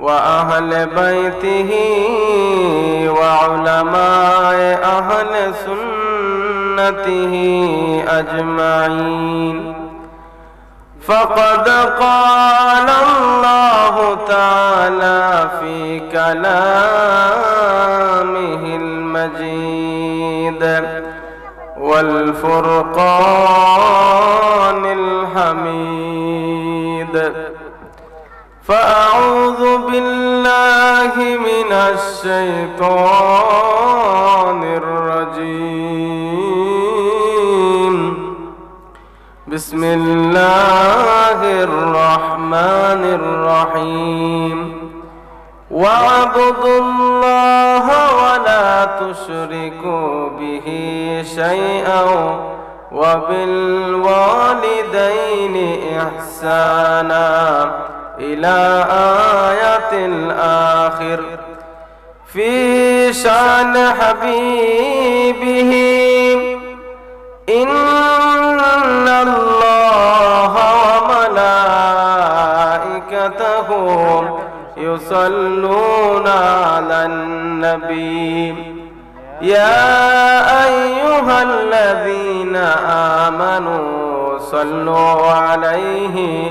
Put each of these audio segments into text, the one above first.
وأهل بيته وعلماء أهل سنته أجمعين. فقد قال الله تعالى في كلامه المجيد والفرقان الحميد. فأعوذ بالله من الشيطان الرجيم. بسم الله الرحمن الرحيم. واعبدوا الله ولا تشركوا به شيئا وبالوالدين إحسانا. إلى آية الآخر. في شأن حبيبه إن الله وملائكته يصلون على النبي. يا أيها الذين آمنوا صلوا عليه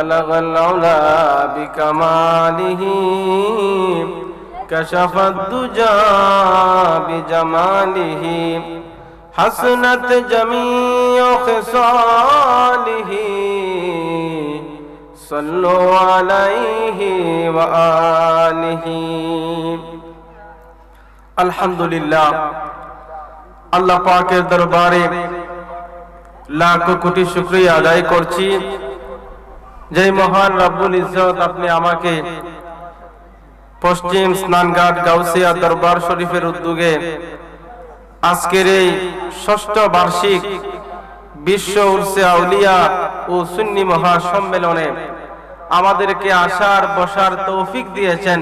بلغ العلا بكماله كشف الدجى بجماله حسنت جميع خصاله صلوا عليه وآله الحمد لله আল্লাহ পাকের দরবারে লাখ কোটি শুক্রিয়া আদায় করছি যে মহান রব্বুল ইজ্জত আপনি আমাকে পশ্চিম স্নানঘাট গাউসিয়া দরবার শরীফের উদ্যোগে আজকের এই ষষ্ঠ বার্ষিক বিশ্ব উর্সে আউলিয়া ও সুন্নি মহাসম্মেলনে আমাদেরকে আসার বসার তৌফিক দিয়েছেন।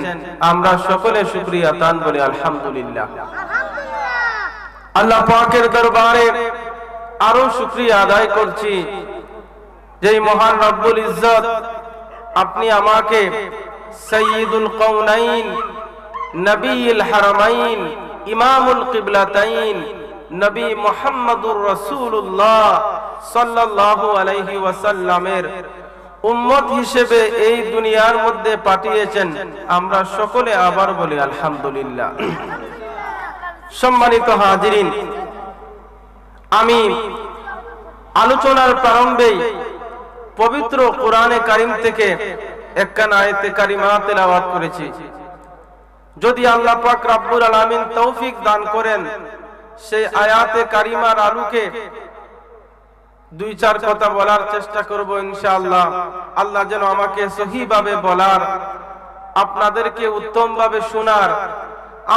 আমরা সকলে শুক্রিয়া তান বলি আলহামদুলিল্লাহ। আল্লাহ পাকের দরবারে আরও শুক্রিয়া আদায় করছি। যে মহান রব্বুল ইজ্জত, আপনি আমাকে সৈয়দুল কৌনাইন নবীল হারামাইন, ইমামুল কিবলাতাইন, নবী মোহাম্মদুর রাসূলুল্লাহ সাল্লাল্লাহু আলাইহি ওয়াসাল্লামের উম্মত হিসেবে এই দুনিয়ার মধ্যে পাঠিয়েছেন। আমরা সকলে আবার বলি আলহামদুলিল্লাহ। সম্মানিত হাজিরিন, আমি আলোচনার প্রারম্ভেই পবিত্র কোরআনে কারিম থেকে একখান আয়তে কারিমা তেলাওয়াত করেছি। যদি আল্লাহ পাক রাব্বুল আলামিন তৌফিক দান করেন, সেই আয়াতে কারিমার আলোকে দুই চার কথা বলার চেষ্টা করব ইনশাআল্লাহ। আল্লাহ যেন আমাকে সহিভাবে বলার, আপনাদেরকে উত্তমভাবে শোনার,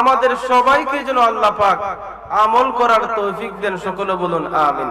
আমাদের সবাইকে যেন আল্লাহ পাক আমল করার তৌফিক দেন, সকলে বলুন, আমিন।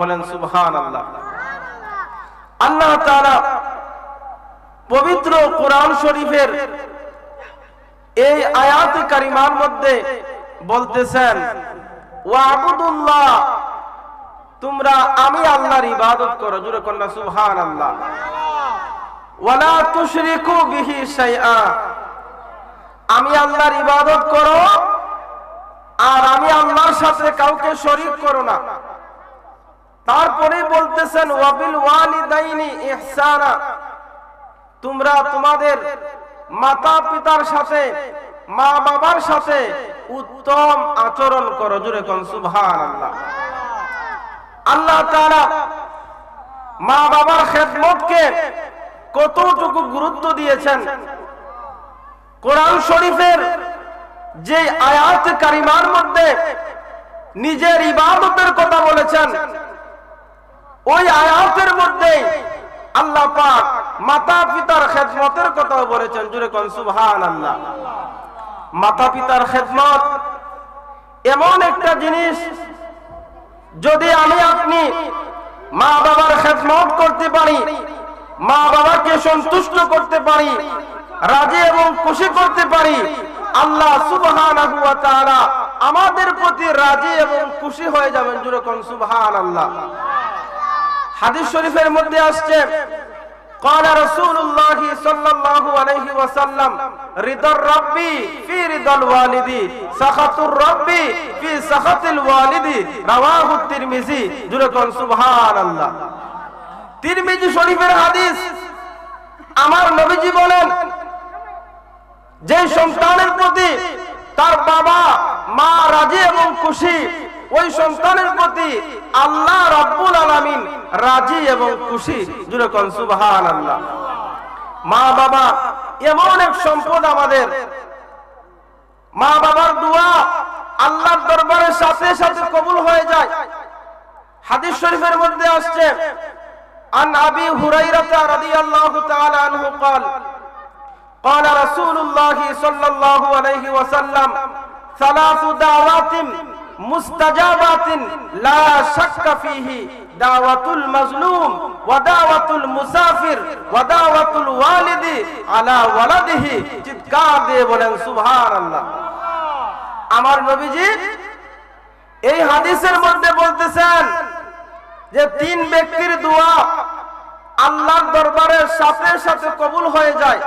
বলেন, সুবহানাল্লাহ। আল্লাহ তাআলা পবিত্র কোরআন শরীফের এই আয়াত কারিমার মধ্যে বলতেছেন ওয়াবুদুল্লাহ তোমরা আমি আল্লাহর ইবাদত করো। জুড়ে কন্যা সুবহান আল্লাহ ওয়ালা তুশরিকু বিহি শাইআ, আমি আল্লাহর ইবাদত করো আর আমি আল্লাহর সাথে কাউকে শরীক করো না। তারপরে বলতেছেন, ওয়াবিল ওয়ালিদাইনি ইহসানা। তোমরা তোমাদের মাতা পিতার সাথে মা বাবার সাথে উত্তম আচরণ করো। জুড়ে কোন সুবহানাল্লাহ। আল্লাহ তাআলা মা বাবার খেদমতকে কতটুকু গুরুত্ব দিয়েছেন? কোরআন শরীফের যে আয়াত কারিমার মধ্যে নিজের ইবাদতের কথা বলেছেন, ওই আয়াতের মধ্যে আল্লাহ পাক মাতা পিতার খেদমতের কথাও বলেছেন। জুড়ে কোন সুবহান আল্লাহ মাতা পিতার খেদমত এমন একটা জিনিস, যদি আমি আপনি মা বাবার খেদমত করতে পারি মা বাবাকে সন্তুষ্ট করতে পারি রাজি এবং খুশি করতে পারি আল্লাহ সুবহানাহু ওয়া তাআলা আমাদের প্রতি রাজি এবং খুশি হয়ে যাবেন জুড়ে কোন সুবহানাল্লাহ হাদিস শরীফের মধ্যে আসছে قال رسول الله صلى الله عليه وسلم رضا الرب في رضا الوالد سخط الرب في سخط الوالد رواه الترمذي جركن سبحان الله তিরমিজি শরীফের হাদিস। আমার নবীজি বলেন, যে সন্তানের প্রতি তার বাবা মা রাজি এবং খুশি, ওই সন্তানের প্রতি আল্লাহ রব্বুল আলামিন রাজি এবং খুশি। জুড়ে কোন সুবহান আল্লাহ মা বাবা, এমন এক সম্পদ আমাদের। মা বাবার দোয়া আল্লাহর দরবারের সাথে সাথে কবুল হয়ে যায়। হাদিস শরীফের মধ্যে আসছে عن ابي هريره رضي الله تعالى عنه قال قال رسول الله صلى الله عليه وسلم ثلاث دعوات مستجابات لا شك فيه دعوة المظلوم ودعوة المسافر ودعوة الوالد على ولده চিৎকার দিয়ে বলেন সুবহানাল্লাহ আমার নবীজি এই হাদিসের মধ্যে বলতেছেন যে তিন ব্যক্তির দোয়া আল্লাহর দরবারের সাথে সাথে কবুল হয়ে যায়।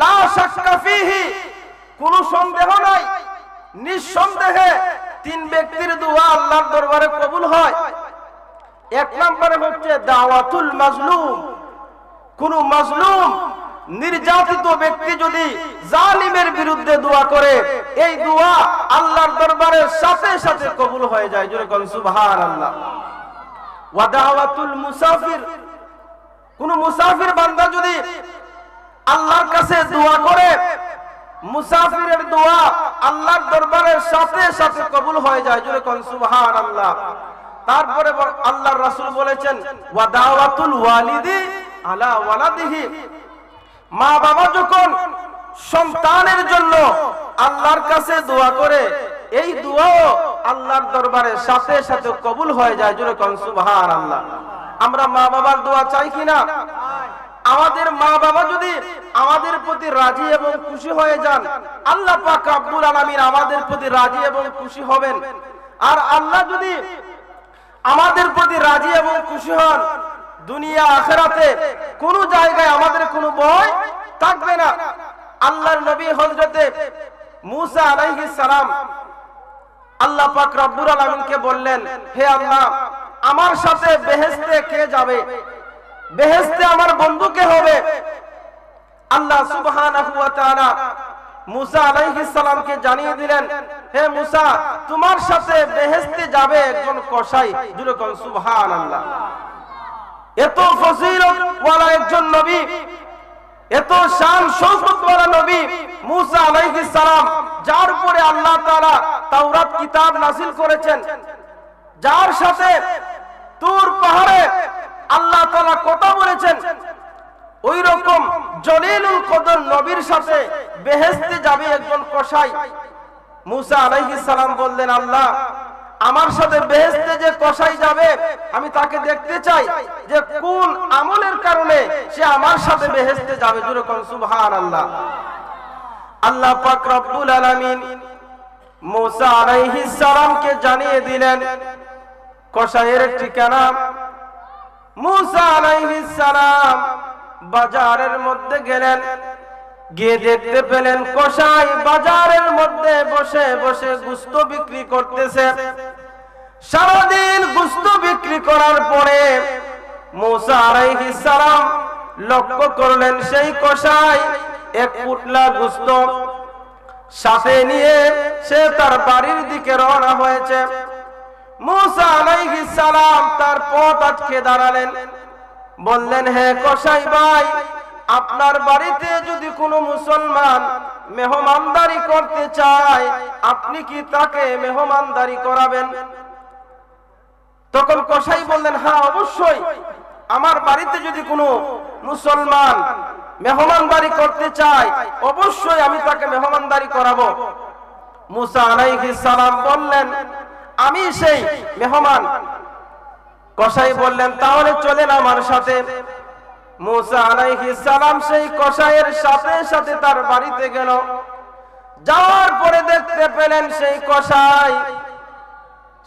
লা সন্দেহ নাই। নিঃসন্দেহে তিন ব্যক্তির দোয়া আল্লাহর দরবারে কবুল হয়। এক নম্বরে হচ্ছে দাওয়াতুল মাজলুম। কোন মাজলুম, নির্যাতিত ব্যক্তি যদি জালিমের বিরুদ্ধে দোয়া করে, এই দোয়া আল্লাহর দরবারে সাথে সাথে কবুল হয়ে যায়। জোরে কোন সুবহানাল্লাহ। ওয়া কোন মুসাফির বান্দা যদি আল্লাহর কাছে দোয়া করে, মুসাফিরের দোয়া আল্লাহর দরবারের সাথে সাথে কবুল হয়ে যায়, জোরে কোন সুবহানাল্লাহ। তারপরে আল্লাহর রাসূল বলেছেন, ওয়া দাওয়াতুল ওয়ালিদি আলা ওয়ালাদিহি। মা বাবা যখন সন্তানের জন্য আল্লাহর কাছে দোয়া করে, এই দোয়াও আল্লাহর দরবারে সাথে সাথে কবুল হয়ে যায়, জোরে কোন, সুবহানাল্লাহ। আমরা মা বাবার দোয়া চাই কিনা আমাদের মা বাবা যদি আমাদের প্রতি রাজি এবং খুশি হয়ে যান, আল্লাহ পাক আব্দুল আলামিন আমাদের প্রতি রাজি এবং খুশি হবেন। আর আল্লাহ যদি আমাদের প্রতি রাজি এবং খুশি হন, দুনিয়া আখেরাতে কোন জায়গায় আমাদের কোনো ভয় থাকবে না। আল্লাহর নবী হযরতে মুসা আলাইহিস সালাম আল্লাহ পাক রব্বুল আলামিনকে বললেন, হে আল্লাহ, আমার সাথে বেহেশতে কে যাবে? বেহেশতে আমার বন্ধু কে হবে? আল্লাহ সুবহানাহু ওয়া তাআলা মুসা আলাইহিস সালামকে জানিয়ে দিলেন, হে মুসা, তোমার সাথে বেহেশতে যাবে একজন কসাই। কোন, সুবহানাল্লাহ। এত ফজিলত ওয়ালা একজন নবী এত শান শৌকত ওয়ালা নবী মুসা আলাইহিস সালাম, যার উপরে আল্লাহ তাআলা তাওরাত, কিতাব নাযিল করেছেন। যার সাথে তুর পাহাড়ে আল্লাহ তাআলা কথা বলেছেন। ওই রকম জলিলুল কদর নবীর সাথে বেহেশতে যাবে একজন কসাই। মুসা আলাইহিস সালাম বললেন, আল্লাহ আমার সাথে বেহেস্তে যে কষাই যাবে, আমি তাকে দেখতে চাই যে কোন আমলের কারণে সে আমার সাথে বেহেস্তে যাবে। কোন সুবহান আল্লাহ আল্লাহ পাক রব্বুল আলামিন মুসা আলাইহিস সালামকে জানিয়ে দিলেন, কষাইয়ের ঠিকানা মুসা আলাইহিস সালাম বাজারের মধ্যে গেলেন। গিয়ে দেখতে পেলেন কষাই বাজারের মধ্যে বসে বসে গুস্ত বিক্রি করতেছে। সারাদিন গুস্ত বিক্রি করার পরে লক্ষ্য করলেন সেই কষাই এক পুটলা গুস্ত সাথে নিয়ে সে তার বাড়ির দিকে রওনা হয়েছে। মুসা সালাম তার পথ আটকে দাঁড়ালেন। বললেন, হে কসাই ভাই, আপনার বাড়িতে যদি কোনো মুসলমান মেহমানদারি করতে চায়, আপনি কি তাকে মেহমানদারি করাবেন? তখন কসাই বললেন হ্যাঁ অবশ্যই। আমার বাড়িতে যদি কোনো মুসলমান মেহমানদারি করতে চায়, অবশ্যই আমি তাকে মেহমানদারি করাবো। মুসা আলাইহিস সালাম বললেন, আমি সেই মেহমান। কসাই বললেন, তাহলে চলেন আমার সাথে। মুসা আলাইহিস সালাম সেই কসাইয়ের সাথে সাথে তার বাড়িতে গেল। যাওয়ার পরে দেখতে পেলেন সেই কসাই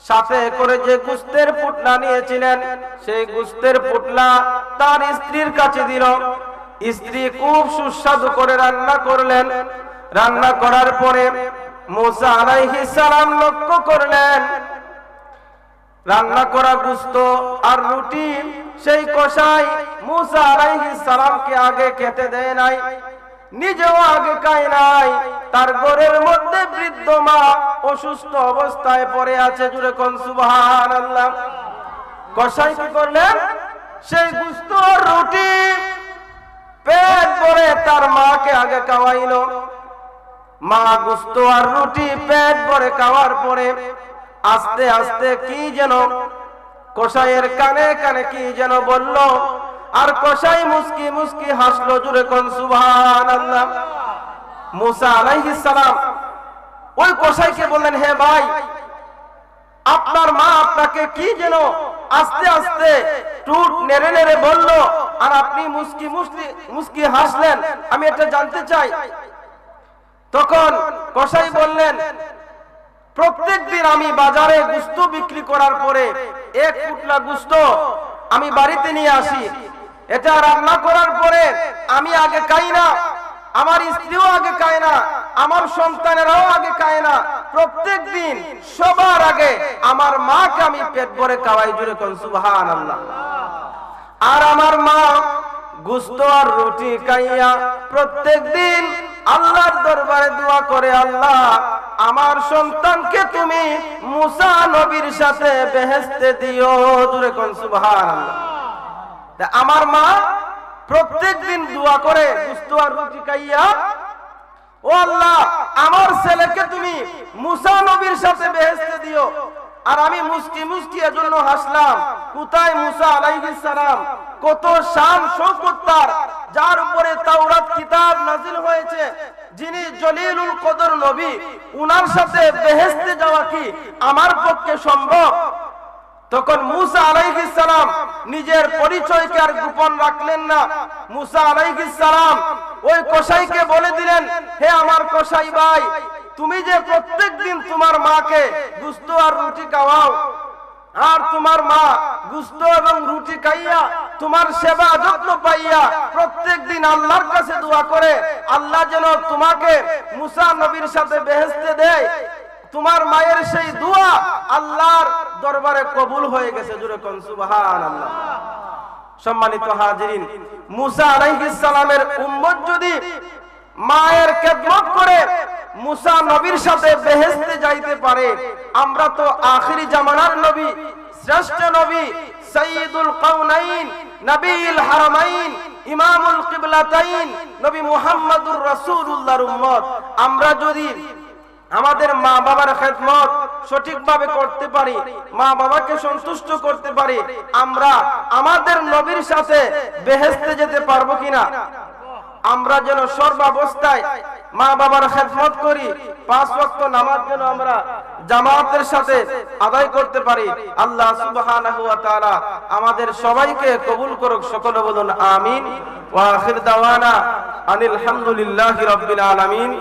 সাথে করে যে গুস্তের পুটলা নিয়েছিলেন, সেই গুস্তের পুটলা তার স্ত্রীর কাছে দিল। স্ত্রী খুব সুস্বাদু করে রান্না করলেন। রান্না করার পরে লক্ষ্য করলেন, রান্না করা গুস্ত আর রুটি সেই কষাই মুসা সালামকে আগে খেতে দেয় নাই, নিজেও আগে খায় নাই। তার ঘরের মধ্যে বৃদ্ধ মা অসুস্থ অবস্থায় পড়ে আছে জুড়ে কোন সুবহানাল্লাহ। কষাই কি করলেন? সেই গুস্ত রুটি পেট ভরে তার মাকে আগে খাওয়াইলো। মা গুস্ত আর রুটি পেট ভরে খাওয়ার পরে আস্তে আস্তে কি যেন কষাইয়ের কানে কানে কি যেন বলল, আর কষাই মুস্কি মুস্কি হাসলো জুড়ে কোন সুবহানাল্লাহ। মুসা আলাইহিস সালাম ওই বললেন, হে ভাই, আপনার মা আপনাকে কি যেন আস্তে আস্তে টুট নেড়ে নেড়ে বলল, আর আপনি হাসলেন। আমি এটা জানতে চাই। তখন কসাই বললেন প্রত্যেক দিন আমি বাজারে গুস্ত বিক্রি করার পরে এক পুটলা গুস্ত আমি বাড়িতে নিয়ে আসি। এটা রান্না করার পরে আমি আগে খাই না আমার স্ত্রীও আগে খায় না, আমার সন্তানেরাও আগে খায় না। প্রত্যেক দিন সবার আগে আমার মাকে আমি পেট ভরে খাওয়াই জুড়ে কোন আল্লাহ আর আমার মা গুস্ত আর রুটি খাইয়া প্রত্যেক দিন আল্লাহর দরবারে দোয়া করে, আল্লাহ, আমার সন্তানকে তুমি মুসা নবীর সাথে বেহেস্তে দিও। জুড়ে কোন, সুবহানাল্লাহ। আমার মা প্রত্যেক দিন দোয়া করে গুস্ত আর রুটি খাইয়া, ও আল্লাহ, আমার ছেলেকে তুমি মুসা নবীর সাথে বেহেস্তে দিও। আর আমি মুস্কি মুস্কি এজন্য হাসলাম, কোথায় মুসা আলাইহিস সালাম? কত শান শৌকত তার, যার উপরে তাওরাত কিতাব নাজিল হয়েছে। যিনি জলিলুল কদর নবী, উনার সাথে বেহেস্তে যাওয়া কি আমার পক্ষে সম্ভব? তখন মুসা সালাম নিজের পরিচয়কে আর গোপন রাখলেন না। মুসা সালাম ওই কসাইকে বলে দিলেন, হে আমার কসাই ভাই, তুমি যে প্রত্যেক দিন তোমার মাকে গুস্ত আর রুটি খাওয়াও, আর তোমার মা গুস্ত এবং রুটি খাইয়া তোমার সেবা যত্ন পাইয়া প্রত্যেক দিন আল্লাহর কাছে দোয়া করে, আল্লাহ যেন তোমাকে মুসা নবীর সাথে বেহেস্তে দেয়। তোমার মায়ের সেই দোয়া আল্লাহর দরবারে কবুল হয়ে গেছে জুড়ে কোন সুবহানাল্লাহ। সম্মানিত হাজিরিন, মুসা আলাইহিস সালামের উম্মত যদি মায়ের খেদমত করে মুসা নবীর সাথে বেহেশতে যাইতে পারে, আমরা তো আখিরি জামানার নবী, শ্রেষ্ঠ নবী, সাইয়্যিদুল কাউনাইন নবীল হারামাইন, ইমামুল কিবলাতাইন, নবী মুহাম্মদুর রাসূলুল্লাহর উম্মত। আমরা যদি আমাদের মা বাবার খেদমত সঠিকভাবে করতে পারি, মা বাবাকে সন্তুষ্ট করতে পারি, আমরা আমাদের নবীর সাথে বেহেস্তে যেতে পারব কিনা? আমরা যেন সর্বাবস্থায় মা বাবার খেদমত করি, পাঁচ ওয়াক্ত নামাজ যেন আমরা জামাতের সাথে আদায় করতে পারি। আল্লাহ তাআলা আমাদের সবাইকে কবুল করুক, সকলে বলুন আমিন। ওয়া দাওয়ানা আনিল হামদুলিল্লাহি রাব্বিল আলামিন।